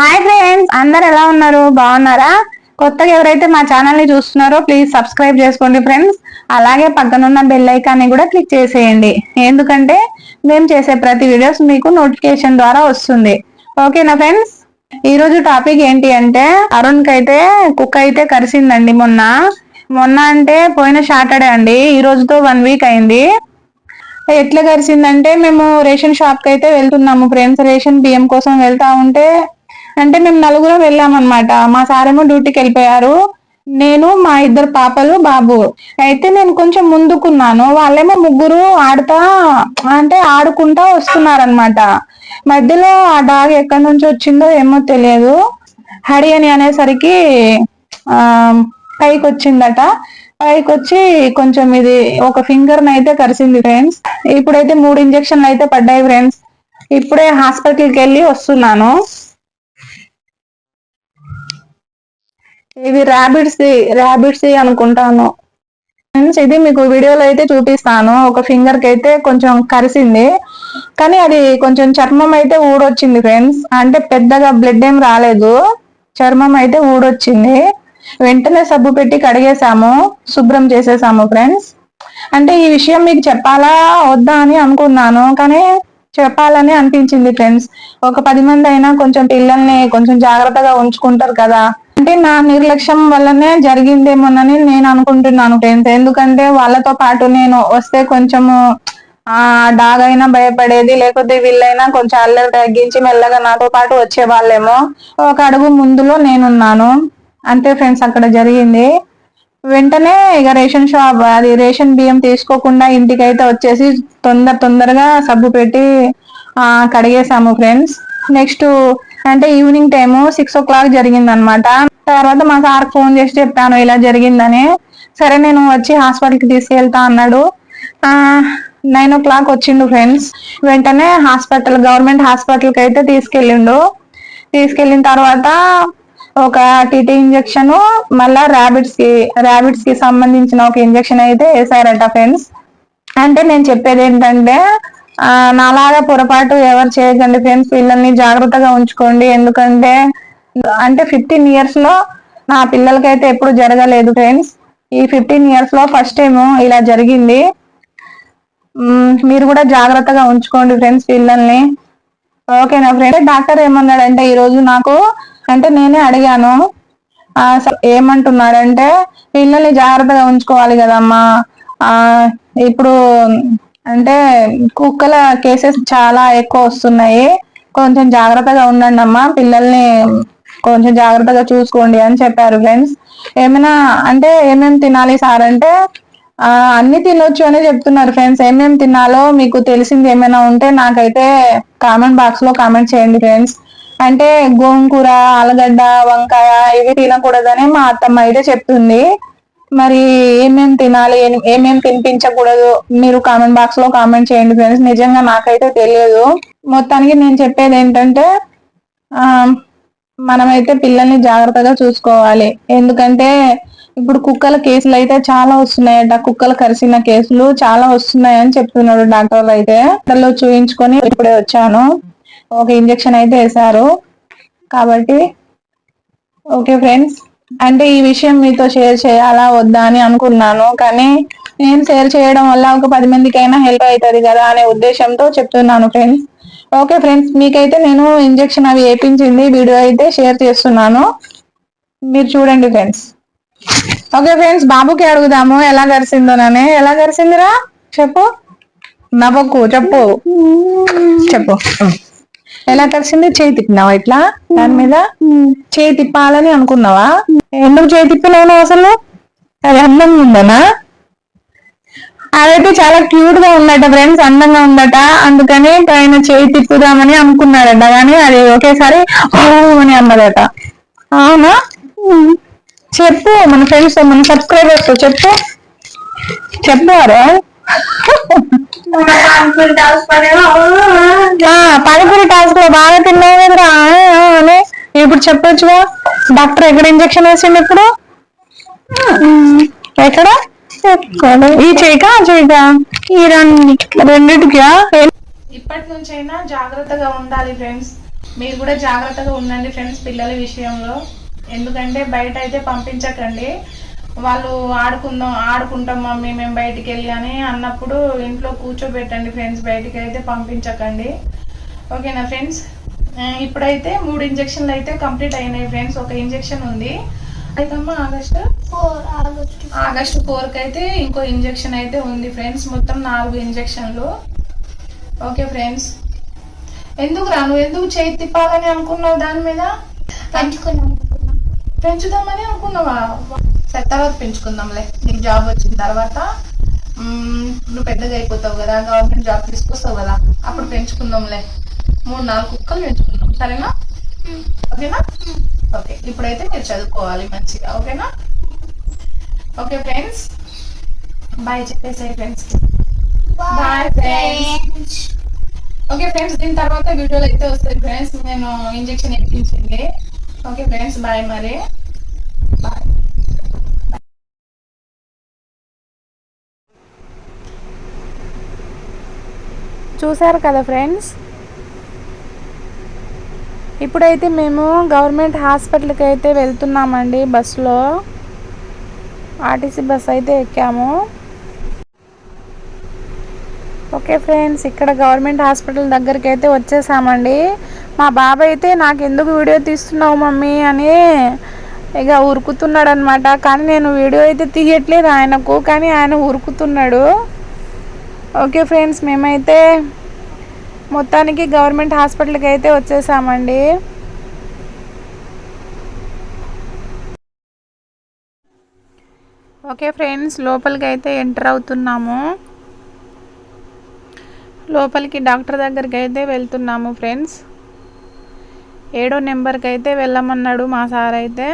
Hi friends అందరు ఎలా ఉన్నారు? బాగున్నారా? కొత్తగా ఎవరైతే మా ఛానల్ని చూస్తున్నారో ప్లీజ్ సబ్స్క్రైబ్ చేసుకోండి ఫ్రెండ్స్ అలాగే పక్కనున్న బెల్ ఐకాన్ని కూడా క్లిక్ చేసేయండి. ఎందుకంటే మేము చేసే ప్రతి వీడియోస్ మీకు నోటిఫికేషన్ ద్వారా వస్తుంది. ఓకేనా ఫ్రెండ్స్ ఈ రోజు టాపిక్ ఏంటి అంటే అరుణ్ కైతే అయితే కుక్క అయితే కరిసిందండి మొన్న. మొన్న అంటే పోయిన సాటర్డే అండి. ఈ రోజుతో వన్ వీక్ అయింది. ఎట్లా కరిసిందంటే మేము రేషన్ షాప్కి అయితే వెళ్తున్నాము ఫ్రెండ్స్ రేషన్ బియ్యం కోసం వెళ్తా ఉంటే అంటే మేము నలుగురం వెళ్ళామన్నమాట. మా సారేమో డ్యూటీకి వెళ్ళిపోయారు. నేను మా ఇద్దరు పాపలు బాబు. అయితే నేను కొంచెం ముందుకున్నాను. వాళ్ళేమో ముగ్గురు ఆడుతా అంటే ఆడుకుంటా వస్తున్నారనమాట మధ్యలో ఆ డాగ్ ఎక్కడి నుంచి వచ్చిందో ఏమో తెలియదు. హడి అని అనేసరికి ఆ పైకి వచ్చిందట పైకి వచ్చి కొంచెం ఇది ఒక ఫింగర్ అయితే కరిసింది ఫ్రెండ్స్ ఇప్పుడైతే మూడు ఇంజక్షన్లు అయితే పడ్డాయి ఫ్రెండ్స్ ఇప్పుడే హాస్పిటల్కి వెళ్ళి వస్తున్నాను. ఇవి ర్యాబిట్స్ ర్యాబిట్స్ అనుకుంటాను. ఫ్రెండ్స్ ఇది మీకు వీడియోలో అయితే చూపిస్తాను. ఒక ఫింగర్కి అయితే కొంచెం కరిసింది. కానీ అది కొంచెం చర్మం అయితే ఊడొచ్చింది ఫ్రెండ్స్. అంటే పెద్దగా బ్లడ్ ఏం రాలేదు. చర్మం అయితే ఊడొచ్చింది. వెంటనే సబ్బు పెట్టి కడిగేసాము శుభ్రం చేసేసాము ఫ్రెండ్స్. అంటే ఈ విషయం మీకు చెప్పాలా? వద్దా అని అనుకున్నాను. కానీ చెప్పాలని అనిపించింది ఫ్రెండ్స్. ఒక పది మంది అయినా కొంచెం పిల్లల్ని కొంచెం జాగ్రత్తగా ఉంచుకుంటారు కదా. అంటే నా నిర్లక్ష్యం వల్లనే జరిగిందేమోనని నేను అనుకుంటున్నాను. ఫ్రెండ్స్ ఎందుకంటే వాళ్ళతో పాటు నేను వస్తే కొంచెము ఆ డాగ్ అయినా భయపడేది లేకపోతే వీళ్ళైనా కొంచెం అల్లరి తగ్గించి మెల్లగా నాతో పాటు వచ్చే వాళ్ళేమో ఒక అడుగు ముందులో నేనున్నాను. అంతే ఫ్రెండ్స్ అక్కడ జరిగింది. వెంటనే ఇక రేషన్ షాప్ అది రేషన్ బియ్యం తీసుకోకుండా ఇంటికి అయితే వచ్చేసి తొందర తొందరగా సబ్బు పెట్టి ఆ కడిగేసాము ఫ్రెండ్స్. నెక్స్ట్ అంటే evening time six o'clock జరిగింది అనమాట తర్వాత మా సార్ ఫోన్ చేసి చెప్పాను ఇలా జరిగిందని. సరే నేను వచ్చి హాస్పిటల్కి తీసుకెళ్తా అన్నాడు. ఆ నైన్ ఓ క్లాక్ వచ్చిండు ఫ్రెండ్స్ వెంటనే హాస్పిటల్ గవర్నమెంట్ హాస్పిటల్కి అయితే తీసుకెళ్ళిండు. తీసుకెళ్ళిన తర్వాత ఒక టీటీ ఇంజెక్షన్ మళ్ళా ర్యాబిట్స్కి ర్యాబిట్స్కి సంబంధించిన ఒక ఇంజెక్షన్ అయితే వేసారట ఫ్రెండ్స్ అంటే నేను చెప్పేది ఏంటంటే నాలాగా పొరపాటు ఎవరు చేయకండి ఫ్రెండ్స్ పిల్లల్ని జాగ్రత్తగా ఉంచుకోండి. ఎందుకంటే అంటే ఫిఫ్టీన్ ఇయర్స్లో నా పిల్లలకైతే ఎప్పుడు జరగలేదు ఫ్రెండ్స్ ఈ ఫిఫ్టీన్ ఇయర్స్లో ఫస్ట్ టైం ఇలా జరిగింది. మీరు కూడా జాగ్రత్తగా ఉంచుకోండి ఫ్రెండ్స్ పిల్లల్ని. ఓకేనా ఫ్రెండ్ డాక్టర్ ఏమన్నాడంటే ఈ రోజు నాకు అంటే నేనే అడిగాను. ఏమంటున్నాడంటే పిల్లల్ని జాగ్రత్తగా ఉంచుకోవాలి కదమ్మా. ఇప్పుడు అంటే కుక్కల కేసెస్ చాలా ఎక్కువ వస్తున్నాయి. కొంచెం జాగ్రత్తగా ఉండండి అమ్మా. పిల్లల్ని కొంచెం జాగ్రత్తగా చూసుకోండి అని చెప్పారు ఫ్రెండ్స్. ఏమైనా అంటే ఏమేమి తినాలి సార్ అంటే అన్ని తినొచ్చు అని చెప్తున్నారు ఫ్రెండ్స్. ఏమేమి తినాలో మీకు తెలిసింది ఏమైనా ఉంటే నాకైతే కామెంట్ బాక్స్లో కామెంట్ చేయండి ఫ్రెండ్స్. అంటే గోంగూర ఆలుగడ్డ వంకాయ ఇవి తినకూడదని మా అత్తమ్మ అయితే చెప్తుంది. మరి ఏమేం తినాలి ఏమేమి ఏమేం తినిపించకూడదు మీరు కామెంట్ బాక్స్లో కామెంట్ చేయండి ఫ్రెండ్స్ నిజంగా నాకైతే తెలియదు. మొత్తానికి నేను చెప్పేది ఏంటంటే ఆ మనమైతే పిల్లల్ని జాగ్రత్తగా చూసుకోవాలి. ఎందుకంటే ఇప్పుడు కుక్కల కేసులు అయితే చాలా వస్తున్నాయట. కుక్కలు కరిసిన కేసులు చాలా వస్తున్నాయని చెప్తున్నాడు డాక్టర్లు అయితే. డాక్టర్లో చూయించుకొని ఇప్పుడే వచ్చాను. ఒక ఇంజెక్షన్ అయితే వేశారు. కాబట్టి ఓకే ఫ్రెండ్స్ అంటే ఈ విషయం మీతో షేర్ చేయాలా వద్దా అని అనుకున్నాను. కానీ నేను షేర్ చేయడం వల్ల ఒక పది మందికైనా హెల్ప్ అవుతుంది కదా అనే ఉద్దేశంతో చెప్తున్నాను ఫ్రెండ్స్. ఓకే ఫ్రెండ్స్ మీకైతే నేను ఇంజెక్షన్ అవి వేపించింది వీడియో అయితే షేర్ చేస్తున్నాను. మీరు చూడండి ఫ్రెండ్స్. ఓకే ఫ్రెండ్స్ బాబుకి అడుగుదాము ఎలా గరిసిందోనని ఎలా గరిసిందిరా చెప్పు. నవ్వకు చెప్పు. చెప్పు. ఎలా కలిసింది చేయి తిప్పినావా ఇట్లా? దాని మీద చేయి తిప్పాలని అనుకున్నావా? ఎందుకు చేయి తిప్పినావు అసలు? అది అందంగా ఉందనా? అదైతే చాలా క్యూట్గా ఉందట ఫ్రెండ్స్ అందంగా ఉందట. అందుకని పైన చేయి తిప్పుదామని అనుకున్నాడట కానీ అది ఒకేసారి అని అన్నదట. అవునా? చెప్పు మన ఫ్రెండ్స్ మన సబ్స్క్రైబర్స్ చెప్పు. చెప్పారు? పానీపూరి టాస్క్లో బాగా తిన్నావు కదరా. అని ఇప్పుడు చెప్పొచ్చుగా. డాక్టర్ ఎక్కడ ఇంజక్షన్ వేసిండు ఇప్పుడు? ఎక్కడ? ఈ చేయికా ఆ ఈ రెండు రెండిటికా? ఇప్పటి నుంచైనా జాగ్రత్తగా ఉండాలి ఫ్రెండ్స్. మీరు కూడా జాగ్రత్తగా ఉండండి ఫ్రెండ్స్ పిల్లల విషయంలో. ఎందుకంటే బయట అయితే పంపించకండి. వాళ్ళు ఆడుకుందాం ఆడుకుంటాం మమ్మీ మేము బయటికి వెళ్ళి అని అన్నప్పుడు ఇంట్లో కూర్చోబెట్టండి ఫ్రెండ్స్ బయటికి అయితే పంపించకండి. ఓకేనా ఫ్రెండ్స్? ఇప్పుడైతే మూడు ఇంజక్షన్లు అయితే కంప్లీట్ అయినాయి ఫ్రెండ్స్. ఒక ఇంజక్షన్ ఉంది. అయితమ్మా ఆగస్టు? ఆగస్టు. ఫోర్కి అయితే ఇంకో ఇంజక్షన్ అయితే ఉంది ఫ్రెండ్స్. మొత్తం నాలుగు ఇంజక్షన్లు. Okay friends? ఎందుకు రా నువ్వు ఎందుకు చేయి తిప్పాలని అనుకున్నావు దాని మీద? పెంచుదామని అనుకున్నావా? సరే తర్వాత పెంచుకుందాంలే. నీకు జాబ్ వచ్చిన తర్వాత నువ్వు పెద్దగా అయిపోతావు కదా గవర్నమెంట్ జాబ్ తీసుకొస్తావు కదా అప్పుడు పెంచుకుందాంలే. మూడు నాలుగు కుక్కలు పెంచుకుందాం. సరేనా? ఓకేనా? ఓకే ఇప్పుడైతే మీరు చదువుకోవాలి మంచిగా ఓకేనా? Okay friends. Bye చెప్పేసాయి friends. Bye friends. Okay friends దీని తర్వాత వీడియోలు అయితే వస్తాయి ఫ్రెండ్స్. నేను ఇంజెక్షన్ ఎక్కించింది. ఓకే ఫ్రెండ్స్ బాయ్ మరి. చూశారు కదా ఫ్రెండ్స్? ఇప్పుడైతే మేము గవర్నమెంట్ హాస్పిటల్కి అయితే వెళ్తున్నామండి బస్సులో. ఆర్టీసీ బస్ అయితే ఎక్కాము. ఓకే ఫ్రెండ్స్ ఇక్కడ గవర్నమెంట్ హాస్పిటల్ దగ్గరికి అయితే వచ్చేసామండి. మా బాబాయ్ అయితే నాకు ఎందుకు వీడియో తీస్తున్నావు మమ్మీ? అని ఇక ఉరుకుతున్నాడు అనమాట కానీ నేను వీడియో అయితే తీయట్లేదు ఆయనకు కానీ ఆయన ఉరుకుతున్నాడు. ఓకే ఫ్రెండ్స్ మేమైతే మొత్తానికి గవర్నమెంట్ హాస్పిటల్కి అయితే వచ్చేసామండి. ఓకే ఫ్రెండ్స్ లోపలికి అయితే ఎంటర్ అవుతున్నాము. లోపలికి డాక్టర్ దగ్గరికి అయితే వెళ్తున్నాము ఫ్రెండ్స్. ఏడో నెంబర్కి అయితే వెళ్ళమన్నాడు మా సార్ అయితే.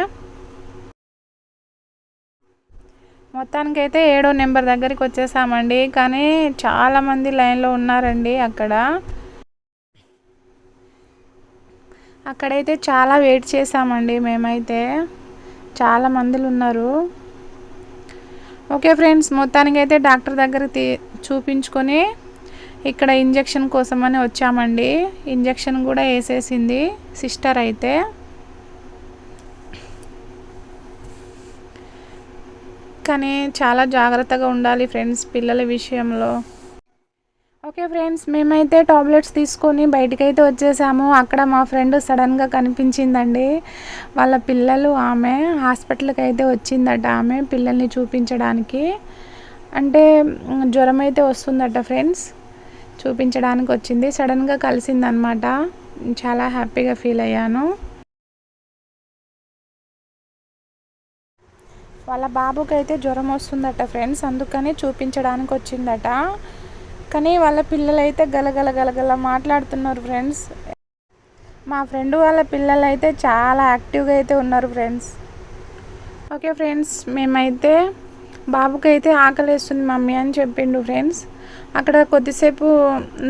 మొత్తానికి అయితే ఏడో నెంబర్ దగ్గరికి వచ్చేసామండి. కానీ చాలామంది లైన్లో ఉన్నారండి అక్కడ. అక్కడైతే చాలా వెయిట్ చేసామండి మేమైతే. చాలా మందిలు ఉన్నారు. ఓకే ఫ్రెండ్స్ మొత్తానికైతే డాక్టర్ దగ్గర తీ చూపించుకొని ఇక్కడ ఇంజెక్షన్ కోసమని వచ్చామండి. ఇంజెక్షన్ కూడా వేసేసింది సిస్టర్ అయితే. కానీ చాలా జాగ్రత్తగా ఉండాలి ఫ్రెండ్స్ పిల్లల విషయంలో. ఓకే ఫ్రెండ్స్ మేమైతే టాబ్లెట్స్ తీసుకొని బయటకైతే వచ్చేసాము. అక్కడ మా ఫ్రెండ్ సడన్గా కనిపించిందండి. వాళ్ళ పిల్లలు ఆమె హాస్పిటల్కి అయితే వచ్చిందట ఆమె పిల్లల్ని చూపించడానికి. అంటే జ్వరం అయితే వస్తుందట ఫ్రెండ్స్ చూపించడానికి వచ్చింది సడన్గా కలిసిందనమాట. చాలా హ్యాపీగా ఫీల్ అయ్యాను. వాళ్ళ బాబుకి అయితే జ్వరం వస్తుందట ఫ్రెండ్స్ అందుకని చూపించడానికి వచ్చిందట. కానీ వాళ్ళ పిల్లలైతే గలగల గలగల మాట్లాడుతున్నారు ఫ్రెండ్స్. మా ఫ్రెండ్ వాళ్ళ పిల్లలు అయితే చాలా యాక్టివ్గా అయితే ఉన్నారు ఫ్రెండ్స్. ఓకే ఫ్రెండ్స్ మేమైతే బాబుకి అయితే ఆకలేస్తుంది మమ్మీ అని చెప్పిండు ఫ్రెండ్స్. అక్కడ కొద్దిసేపు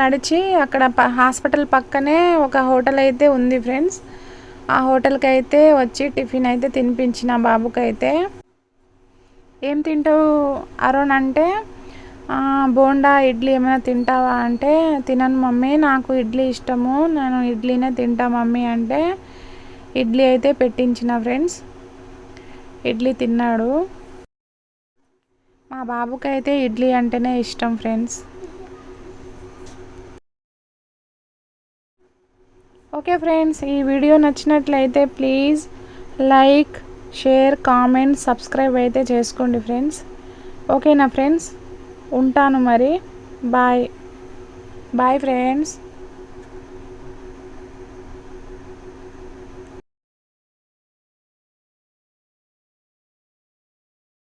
నడిచి అక్కడ ప- హాస్పిటల్ పక్కనే ఒక హోటల్ అయితే ఉంది ఫ్రెండ్స్. ఆ హోటల్కి అయితే వచ్చి టిఫిన్ అయితే తినిపించిన బాబుకి అయితే ఏం తింటావు అరుణ్ అంటే బోండా ఇడ్లీ ఏమైనా తింటావా అంటే తినను మమ్మీ నాకు ఇడ్లీ ఇష్టము నేను ఇడ్లీనే తింటా మమ్మీ అంటే ఇడ్లీ అయితే పెట్టించిన ఫ్రెండ్స్ ఇడ్లీ తిన్నాడు. మా బాబుకి అయితే ఇడ్లీ అంటేనే ఇష్టం ఫ్రెండ్స్. ఓకే ఫ్రెండ్స్ ఈ వీడియో నచ్చినట్లయితే please like share comment subscribe అయితే చేసుకోండి ఫ్రెండ్స్ ఓకేనా ఫ్రెండ్స్ ఉంటాను మరి. Bye bye friends